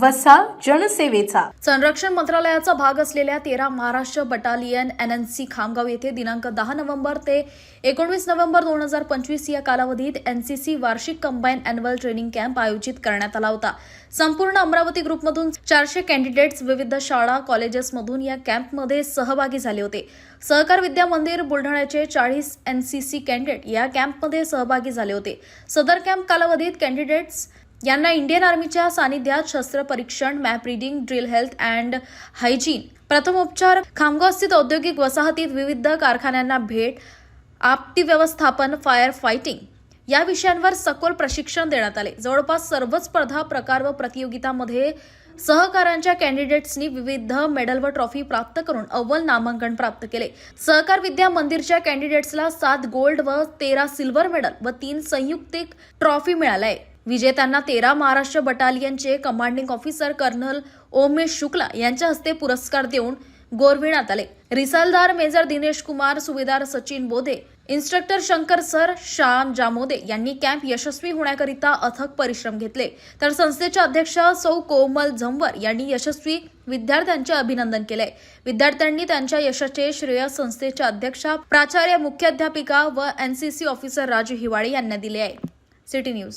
वसा जनसेवेचा. संरक्षण मंत्रालयाचा भाग असलेल्या तेरा महाराष्ट्र बटालियन एनएनसी खामगाव येथे दिनांक दहा नोव्हेंबर ते एकोणवीस नोव्हेंबर दोन हजार पंचवीस या कालावधीत एनसीसी वार्षिक कंबाईन अॅन्युअल ट्रेनिंग कॅम्प आयोजित करण्यात आला होता. संपूर्ण अमरावती ग्रुपमधून चारशे कॅन्डिडेट्स विविध शाळा कॉलेजेसमधून या कॅम्पमध्ये सहभागी झाले होते. सहकार विद्या मंदिर बुलढाण्याचे चाळीस एनसीसी कॅन्डिडेट या कॅम्पमध्ये सहभागी झाले होते. सदर कॅम्प कालावधीत कॅन्डिडेट्स यांना इंडियन आर्मीच्या सानिध्यात शस्त्र परीक्षण map reading drill health and hygiene प्रथमोपचार खामगाव स्थित औद्योगिक वसाहतीत विविध कारखान्यांना भेट आपती व्यवस्थापन फायर फायटिंग या विषयांवर सखोल प्रशिक्षण देण्यात आले. जवळपास सर्वच स्पर्धा प्रकार व प्रतियोगितांमध्ये सहकारांच्या कॅन्डिडेट्सनी विविध मेडल व ट्रॉफी प्राप्त करून अव्वल नामांकन प्राप्त केले. सहकार विद्या मंदिरच्या कॅन्डिडेट्सला सात गोल्ड व तेरा सिल्वर मेडल व तीन संयुक्तिक ट्रॉफी मिळाल्या आहे. विजेत्यांना तेरा Maharashtra बटालियनचे commanding officer colonel Omesh Shukla यांच्या हस्ते पुरस्कार देऊन गोरविण्यात आले. रिसालदार मेजर दिनेश कुमार सुभेदार सचिन बोधे इन्स्ट्रक्टर शंकर सर श्याम जामोदे यांनी कॅम्प यशस्वी होण्याकरिता अथक परिश्रम घेतले. तर संस्थेच्या अध्यक्ष सौ कोमल झंवर यांनी यशस्वी विद्यार्थ्यांचे अभिनंदन केले. विद्यार्थ्यांनी त्यांच्या यशाचे श्रेय संस्थेच्या अध्यक्षा प्राचार्य मुख्याध्यापिका व एनसीसी ऑफिसर राजू हिवाळे यांना दिले आहे. City news.